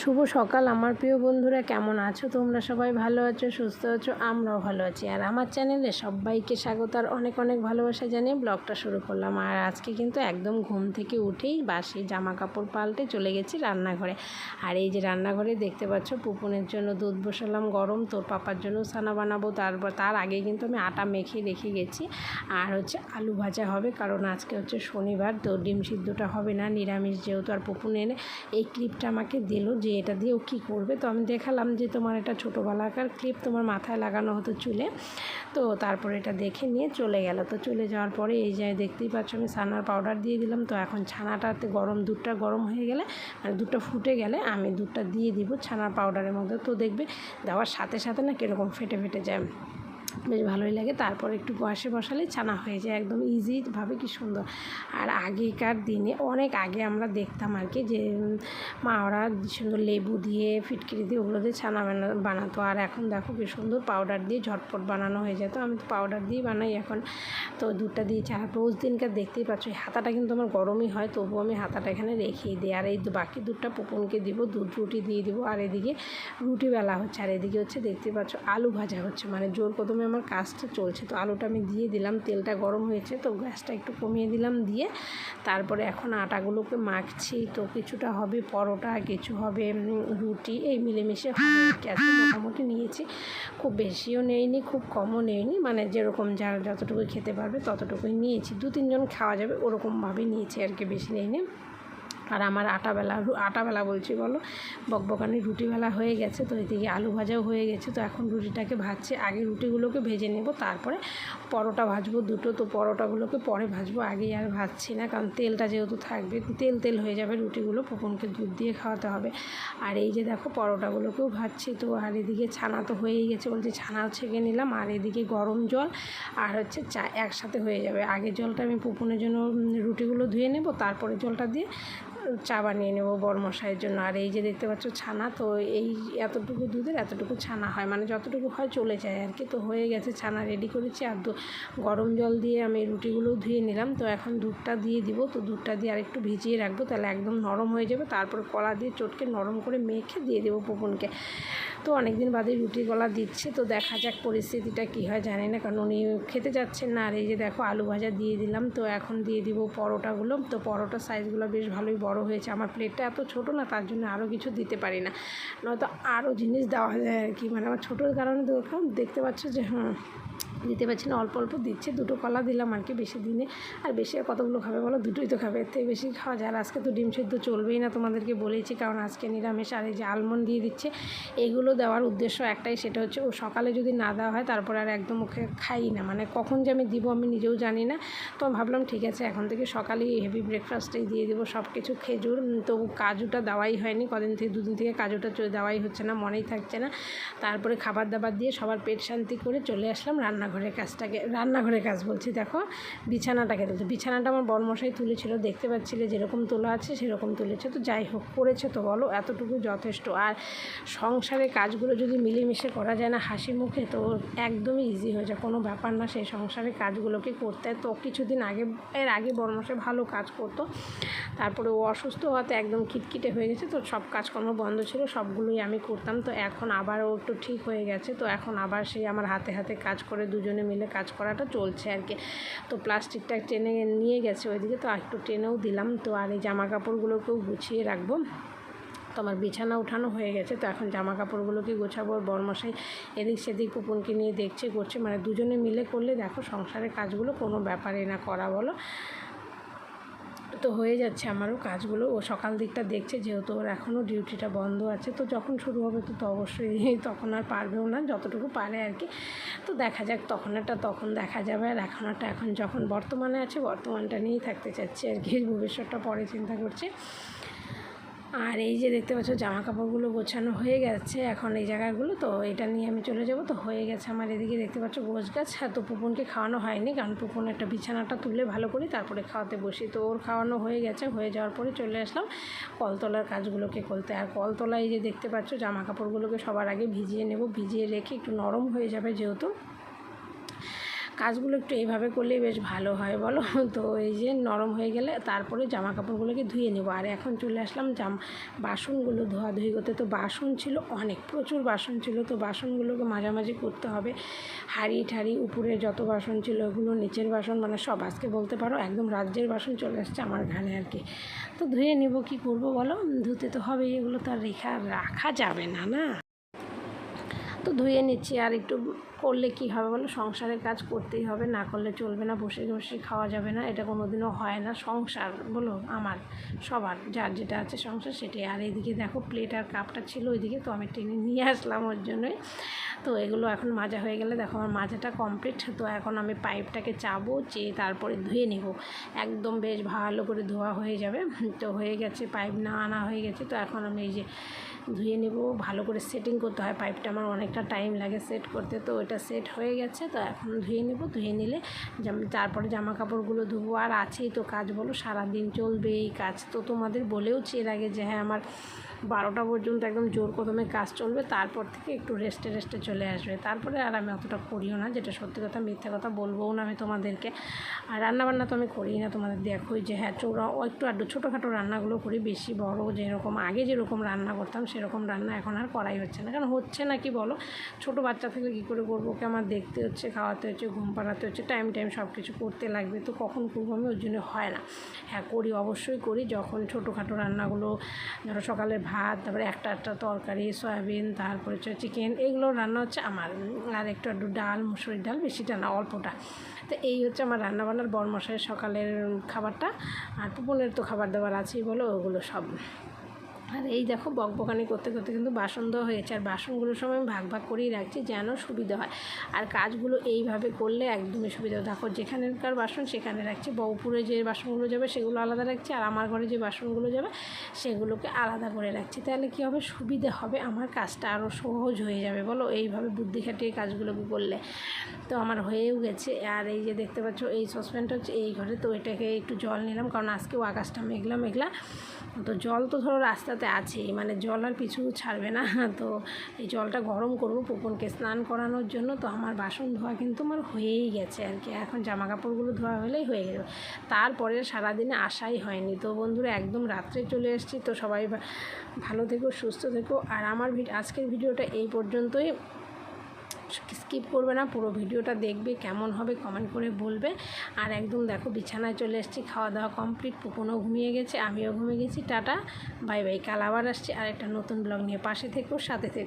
শুভ সকাল, আমার প্রিয় বন্ধুরা, কেমন আছো? তোমরা সবাই ভালো আছো, সুস্থ আছো? আমরাও ভালো আছি। আর আমার চ্যানেলে সবাইকে স্বাগত, আর অনেক অনেক ভালোবাসা জানিয়ে ব্লগটা শুরু করলাম। আর আজকে কিন্তু একদম ঘুম থেকে উঠেই বাসি জামা কাপড় পাল্টে চলে গেছি রান্নাঘরে। আর এই যে রান্নাঘরে দেখতে পাচ্ছ পুপুনের জন্য দুধ বসালাম গরম, তোর পাপার জন্য সানা বানাবো, তারপর তার আগে কিন্তু আমি আটা মেখে রেখে গেছি। আর হচ্ছে আলু ভাজা হবে, কারণ আজকে হচ্ছে শনিবার, তো ডিম সিদ্ধটা হবে না, নিরামিষ যেহেতু, আর পুপুনের এই ক্লিপটা আমাকে দিল যে এটা দিয়ে ও কী করবে? তো আমি দেখালাম যে তোমার এটা ছোটোবেলাকার ক্লিপ তোমার মাথায় লাগানো হতো চুলে। তো তারপরে এটা দেখে নিয়ে চলে গেল। তো চলে যাওয়ার পরে এই যায় দেখতেই পাচ্ছ আমি ছানার পাউডার দিয়ে দিলাম। তো এখন ছানাটাতে গরম, দুধটা গরম হয়ে গেলে মানে দুধটা ফুটে গেলে আমি দুধটা দিয়ে দিব ছানার পাউডারের মধ্যে। তো দেখবে দেওয়ার সাথে সাথে না কীরকম ফেটে ফেটে যায়। বেশ ভালোই লাগে। তারপর একটু বয়সে বসালে ছানা হয়ে যায় একদম ইজিভাবে কি সুন্দর। আর আগেকার দিনে, অনেক আগে আমরা দেখতাম আর কি যে মা ওরা সুন্দর লেবু দিয়ে, ফিটকিরি দিয়ে ওগুলো দিয়ে ছানা বানা- বানাতো। আর এখন দেখো কি সুন্দর পাউডার দিয়ে ঝটপট বানানো হয়ে যেত আমি তো পাউডার দিয়েই বানাই এখন। তো দুধটা দিয়ে চা, রোজ দিনকার দেখতেই পাচ্ছ হাতাটা কিন্তু আমার গরমই হয় তবুও আমি হাতাটা এখানে রেখেই দিই। আর এই বাকি দুধটা পুপনকে দিব, দুধ রুটি দিয়ে দিব। আর এদিকে রুটি বেলা হচ্ছে, আর এদিকে হচ্ছে দেখতে পাচ্ছ, আলু ভাজা হচ্ছে। মানে জোর কদমে আমার কাজটা চলছে। তো আলুটা আমি দিয়ে দিলাম, তেলটা গরম হয়েছে, তো গ্যাসটা একটু কমিয়ে দিলাম দিয়ে তারপরে এখন আটাগুলোকে মাখছি। তো কিছুটা হবে পরোটা, কিছু হবে রুটি, এই মিলেমিশে হবে মোটামুটি নিয়েছি। খুব বেশিও নেইনি, খুব কমও নেইনি। মানে যেরকম যারা যতটুকু খেতে পারবে ততটুকুই নিয়েছি। দু তিনজন খাওয়া যাবে, ওরকমভাবে নিয়েছি আর কি, বেশি নেইনি। আর আমার আটাবেলা আটা আটাবেলা বলছি বলো। বকবকানি রুটিবেলা হয়ে গেছে, তো এদিকে আলু ভাজাও হয়ে গেছে, তো এখন রুটিটাকে ভাজছি। আগে রুটিগুলোকে ভেজে নেব, তারপরে পরোটা ভাজবো দুটো, তো পরোটাগুলোকে পরে ভাজবো আগে আর ভাজছি না, কারণ তেলটা যেহেতু থাকবে, তেল তেল হয়ে যাবে রুটিগুলো পুপনকে দুধ দিয়ে খাওয়াতে হবে। আর এই যে দেখো পরোটাগুলোকেও ভাজছি, তো আর এদিকে ছানা তো হয়েই গেছে, বলছি ছানাও ছেঁকে নিলাম, আর এদিকে গরম জল, আর হচ্ছে চা একসাথে হয়ে যাবে। আগে জলটা আমি পুপনের জন্য রুটিগুলো ধুয়ে নেব, তারপরে জলটা দিয়ে চা বানিয়ে নেব বরমশাইয়ের জন্য। আর এই যে দেখতে পাচ্ছ ছানা, তো এই এতটুকু দুধের এতটুকু ছানা হয় মানে যতটুকু হয় চলে যায় আর কি। তো হয়ে গেছে, ছানা রেডি করেছি, আর দু- গরম জল দিয়ে আমি রুটিগুলো ধুয়ে নিলাম। তো এখন দুধটা দিয়ে দিব। তো দুধটা দিয়ে আর একটু ভিজিয়ে রাখব, তাহলে একদম নরম হয়ে যাবে। তারপর কলা দিয়ে চটকে নরম করে মেখে দিয়ে দেবো পুপনকে তো অনেক দিন বাদে রুটি গলা দিচ্ছে। তো দেখা যাক পরিস্থিতিটা কী হয়, জানি না, কারণ উনি খেতে যাচ্ছেন না। আর এই যে দেখো, আলু ভাজা দিয়ে দিলাম। তো এখন দিয়ে দিব পরোটাগুলো। তো পরোটা সাইজগুলো বেশ ভালোই বড় হয়েছে। আমার প্লেটটা এত ছোটো না, তার জন্য আরও কিছু দিতে পারি না। নয়তো আরও জিনিস দেওয়া যায় আর কি। মানে আমার ছোটোর কারণে দেখলাম, দেখতে পাচ্ছ যে হুম দিতে পারছি না, অল্প অল্প দিচ্ছে। দুটো কলা দিলাম আর কি বেশি দিনে। আর বেশি আর কতগুলো খাবে বলো? দুটোই তো খাবে, এর থেকে বেশি খাওয়া যায় আর আজকে তো ডিম সেদ্ধ চলবেই না তোমাদেরকে বলেছি কারণ আজকে নিরামিষ আর এই যে আলমন্ড দিয়ে দিচ্ছে, এগুলো দেওয়ার উদ্দেশ্য একটাই, সেটা হচ্ছে ও সকালে যদি না দেওয়া হয়, তারপর আর একদম ওকে খাই না। মানে কখন যে আমি দিব আমি নিজেও জানি না। তো ভাবলাম, ঠিক আছে, এখন থেকে সকালেই হেভি ব্রেকফাস্টেই দিয়ে দেবো সব কিছু খেজুর তো কাজুটা দেওয়াই হয়নি, কদিন থেকে, দুদিন থেকে কাজুটা দেওয়াই হচ্ছে না, মনেই থাকছে না। তারপরে খাবার দাবার দিয়ে সবার পেট শান্তি করে চলে আসলাম রান্নাঘরের কাজটাকে, রান্নাঘরের কাজ বলছি, দেখো, বিছানাটাকে তুলতে বিছানাটা আমার বরমশাই তুলেছিল, দেখতে পাচ্ছিলে যেরকম তোলা আছে সেরকম তুলেছে। তো যাই হোক, করেছে তো বলো, এতটুকু যথেষ্ট। আর সংসারের কাজগুলো যদি মিলেমিশে করা যায় না হাসি মুখে, তো একদমই ইজি হয়ে যায়। কোনো ব্যাপার না, সেই সংসারের কাজগুলোকে করতে। তো কিছুদিন আগে, এর আগে বরমশাই ভালো কাজ করতো। তারপরে ও অসুস্থ হওয়াতে একদম খিটখিটে হয়ে গেছে। তো সব কাজকর্ম বন্ধ ছিল, সবগুলোই আমি করতাম। তো এখন আবার ও একটু ঠিক হয়ে গেছে। তো এখন আবার সেই আমার হাতে হাতে কাজ করে দুজনে মিলে কাজ করাটা চলছে আর কি। তো প্লাস্টিকটা টেনে নিয়ে গেছে ওইদিকে, তো একটু টেনেও দিলাম। তো আর এই জামা কাপড়গুলোকেও গুছিয়ে রাখব। তো আমার বিছানা উঠানো হয়ে গেছে, তো এখন জামা কাপড়গুলোকে গোছাবো বরমশাই এদিক সেদিক পুপুনকে নিয়ে দেখছে, করছে। মানে দুজনে মিলে করলে দেখো সংসারের কাজগুলো কোনো ব্যাপারে না করা বলো। তো হয়ে যাচ্ছে আমারও কাজগুলো। ও সকাল দিকটা দেখছে যেহেতু ওর এখনও ডিউটিটা বন্ধ আছে। তো যখন শুরু হবে তো তো অবশ্যই তখন আর পারবেও না, যতটুকু পারে আর কি। তো দেখা যাক তখন একটা তখন দেখা যাবে। আর এখন একটা এখন যখন বর্তমানে আছে, বর্তমানটা নিয়েই থাকতে চাচ্ছি আর কি। ভবিষ্যৎটা পরে চিন্তা করছি। আর এই যে দেখতে পাচ্ছ জামা কাপড়গুলো গোছানো হয়ে গেছে এখন এই জায়গাগুলো। তো এটা নিয়ে আমি চলে যাব। তো হয়ে গেছে আমার এদিকে দেখতে পাচ্ছ গোছ গাছ। তো পুপনকে খাওয়ানো হয়নি, কারণ পুপন একটা বিছানাটা তুলে ভালো করি তারপরে খাওয়াতে বসি। তো ওর খাওয়ানো হয়ে গেছে, হয়ে যাওয়ার পরে চলে আসলাম কলতলার কাজগুলোকে করতে। আর কলতলায় যে দেখতে পাচ্ছ জামা কাপড়গুলোকে সবার আগে ভিজিয়ে নেব। ভিজিয়ে রেখে একটু নরম হয়ে যাবে যেহেতু। কাজগুলো একটু এইভাবে করলেই বেশ ভালো হয়, বলো? তো এই যে নরম হয়ে গেলে তারপরে জামা কাপড়গুলোকে ধুয়ে নেব। আর এখন চলে আসলাম জাম, বাসনগুলো ধোয়াধুয়ি করতে। তো বাসন ছিল অনেক, প্রচুর বাসন ছিল। তো বাসনগুলোকে মাঝামাঝি করতে হবে। হাঁড়ি ঠাড়ি উপরে যত বাসন ছিল ওগুলো, নিচের বাসন মানে সব আজকে বলতে পারো, একদম রাজ্যের বাসন চলে আসছে আমার ঘানে আর কি। তো ধুয়ে নেব, কি করব বলো? ধুতে তো হবে, এগুলো তো আর রেখা, রাখা যাবে না না? তো ধুয়ে নিচ্ছি, আর একটু করলে কি হবে? বলো সংসারের কাজ করতেই হবে, না করলে চলবে না, বসে বসে খাওয়া যাবে না, এটা কোনো দিনও হয় না। সংসার বলো, আমার, সবার, যার যেটা আছে সংসার সেটাই। আর এইদিকে দেখো প্লেট আর কাপটা ছিল ওইদিকে, তো আমি টেনে নিয়ে আসলাম ওর জন্যই। তো এগুলো এখন মাজা হয়ে গেলে দেখো, আমার মাজাটা কমপ্লিট তো এখন আমি পাইপটাকে চাবো, চেয়ে তারপরে ধুয়ে নেব। একদম বেশ ভালো করে ধোয়া হয়ে যাবে। তো হয়ে গেছে, পাইপ না আনা হয়ে গেছে। তো এখন আমি এই যে ধুয়ে নেব, ভালো করে সেটিং করতে হয়। পাইপটা আমার অনেকটা টাইম লাগে সেট করতে। তো ওটা সেট হয়ে গেছে, তো এখন ধুয়ে নেব। ধুয়ে নিলে তারপরে জামা কাপড়গুলো ধুবো। আর আছেই তো কাজ বলো, সারাদিন চলবে এই কাজ। তো তোমাদের বলেওছি এর আগে যে হ্যাঁ আমার বারোটা পর্যন্ত একদম জোর কদমে কাজ চলবে, তারপর থেকে একটু রেস্টে রেস্টে চলে আসবে। তারপরে আর আমি অতটা করিও না, যেটা সত্যি কথা মিথ্যা কথা বলবোও না আমি তোমাদেরকে। আর রান্নাবান্না তো আমি করি না, তোমাদের দেখোই যে হ্যাঁ চোরা একটু আড্ডু, ছোটোখাটো রান্নাগুলো করি, বেশি বড় যেরকম, আগে যেরকম রান্না করতাম, সেরকম রান্না এখন আর করাই হচ্ছে না। কারণ হচ্ছে না কি বলো, ছোটো বাচ্চা থেকে কী করে করব, ওকে আমার দেখতে হচ্ছে, খাওয়াতে হচ্ছে, ঘুম পাড়াতে হচ্ছে টাইম টাইম সব কিছু করতে লাগবে। তো কখন করব আমি ওর জন্য হয় না। হ্যাঁ করি, অবশ্যই করি। যখন ছোটোখাটো রান্নাগুলো, ধরো সকালের ভাত, তারপরে একটা একটা তরকারি, সয়াবিন, তারপরে হচ্ছে চিকেন এগুলো রান্না হচ্ছে আমার। আর একটু একটু ডাল, মুসুরির ডাল, বেশিটা না, অল্পটা। তো এই হচ্ছে আমার রান্নাবান্নার বরমশাইয়ের সকালের খাবারটা। আর পুপনের তো খাবার দাবার আছেই বলো, ওগুলো সব। আর এই দেখো বকবকানি করতে করতে কিন্তু বাসন দেওয়া হয়েছে। আর বাসনগুলোর সময় আমি ভাগ ভাগ করেই রাখছি যেন সুবিধা হয়। আর কাজগুলো এইভাবে করলে একদমই সুবিধা। দেখো যেখানেকার বাসন সেখানে রাখছি। বউপুরে যে বাসনগুলো যাবে সেগুলো আলাদা রাখছি। আর আমার ঘরে যে বাসনগুলো যাবে সেগুলোকে আলাদা করে রাখছি। তাহলে কী হবে? সুবিধে হবে। আমার কাজটা আরও সহজ হয়ে যাবে। বলো এইভাবে বুদ্ধি খাটিয়ে কাজগুলোকে করলে। তো আমার হয়েও গেছে। আর এই যে দেখতে পাচ্ছ, এই সসপ্যানটা হচ্ছে এই ঘরে। তো এটাকে একটু জল নিলাম। কারণ আজকেও আকাশটা মেঘলা মেঘলা। তো জল তো ধরো রাস্তাতে আছেই মানে জল আর পিছু ছাড়বে না। তো এই জলটা গরম করব পুপনকে স্নান করানোর জন্য, তো আমার বাসন ধোয়া কিন্তু আমার হয়েই গেছে আর কি। এখন জামা কাপড়গুলো ধোয়া হলেই হয়ে গেল। তারপরে সারাদিনে আসাই হয়নি। তো বন্ধুরা, একদম রাত্রে চলে এসেছি। তো সবাই ভালো থেকো, সুস্থ থেকো। আর আমার আজকের ভিডিওটা এই পর্যন্তই। স্কিপ করবে না, পুরো ভিডিওটা দেখবে কেমন হবে কমেন্ট করে বলবে। আর একদম দেখো, বিছানায় চলে এসেছি, খাওয়া দাওয়া কমপ্লিট পুকুনও ঘুমিয়ে গেছে, আমিও ঘুমিয়ে গেছি, টাটা বাই বাই কাল আবার আসছি আর একটা নতুন ব্লগ নিয়ে পাশে থেকেও সাথে থেকো।